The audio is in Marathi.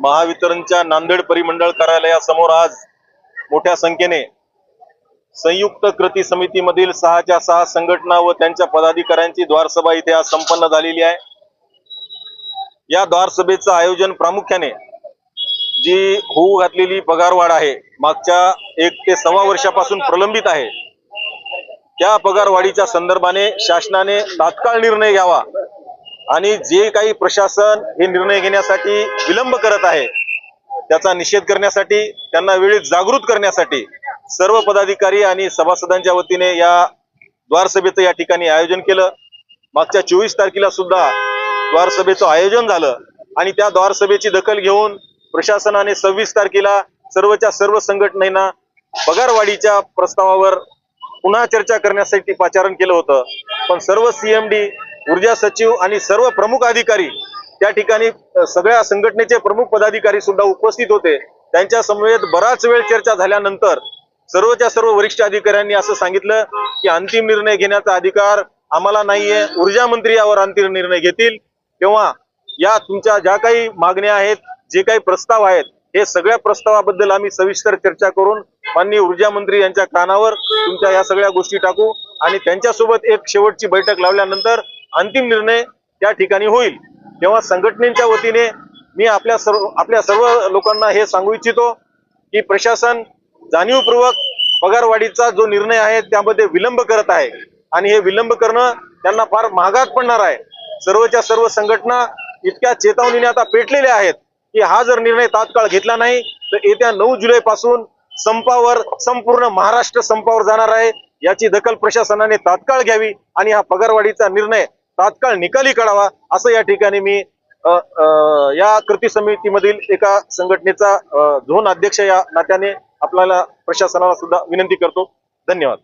महावितरणच्या नांदेड परिमंडळ कार्यालयासमोर आज मोठ्या संख्येने संयुक्त कृती समितीमधील सहाच्या सहा संघटना व त्यांच्या पदाधिकाऱ्यांची द्वारसभा इथे आज संपन्न झालेली आहे. या द्वारसभेचं आयोजन प्रामुख्याने जी होऊ घातलेली पगारवाढ आहे मागच्या एक ते सव्वा वर्षापासून प्रलंबित आहे. त्या पगारवाढीच्या संदर्भाने शासनाने तात्काळ निर्णय घ्यावा. आणि जे काही प्रशासन हे निर्णय घेण्यासाठी विलंब करत आहे त्याचा निषेध करण्यासाठी त्यांना वेळेत जागृत करण्यासाठी सर्व पदाधिकारी आणि सभासदांच्या वतीने या द्वारसभेचं या ठिकाणी आयोजन केलं. मागच्या चोवीस तारखेला सुद्धा द्वारसभेचं आयोजन झालं आणि त्या द्वारसभेची दखल घेऊन प्रशासनाने सव्वीस तारखेला सर्वच्या सर्व संघटनेना पगारवाढीच्या प्रस्तावावर पुन्हा चर्चा करण्यासाठी पाचारण केलं होतं. पण सर्व सीएमडी ऊर्जा सचिव आणि सर्व प्रमुख अधिकारी त्या ठिकाणी सगळ्या संघटनेचे प्रमुख पदाधिकारी सुद्धा उपस्थित होते. त्यांच्या समवेत बराच वेळ चर्चा झाल्यानंतर सर्वच्या सर्व वरिष्ठ अधिकाऱ्यांनी असं सांगितलं की अंतिम निर्णय घेण्याचा अधिकार आम्हाला नाहीये. ऊर्जा मंत्री यावर अंतिम निर्णय घेतील. तेव्हा या तुमच्या ज्या काही मागण्या आहेत जे काही प्रस्ताव आहेत हे सगळ्या प्रस्तावाबद्दल आम्ही सविस्तर चर्चा करून माननीय ऊर्जा मंत्री यांच्या कानावर तुमच्या या सगळ्या गोष्टी टाकू आणि त्यांच्यासोबत एक शेवटची बैठक लावल्यानंतर अंतिम निर्णय त्या ठिकाणी होईल. तेव्हा संघटनेच्या वतीने मी आपल्या सर्व आपल्या सर्व लोकांना हे सांगू इच्छितो की प्रशासन जाणीवपूर्वक पगारवाढीचा जो निर्णय आहे त्यामध्ये विलंब करत आहे. आणि हे विलंब करणं त्यांना फार महागात पडणार आहे. सर्वच्या सर्व संघटना इतक्या चेतावणीने आता पेटलेल्या आहेत की हा जर निर्णय तात्काळ घेतला नाही तर येत्या नऊ जुलै पासून संपावर संपूर्ण महाराष्ट्र संपावर जाणार आहे. याची दखल प्रशासनाने तात्काळ घ्यावी आणि हा पगारवाढीचा निर्णय तात्काळ निकाली काढावा असं या ठिकाणी मी अ, या कृती समितीमधील एका संघटनेचा झोन अध्यक्ष या नात्याने आपल्याला प्रशासनाला सुद्धा विनंती करतो. धन्यवाद.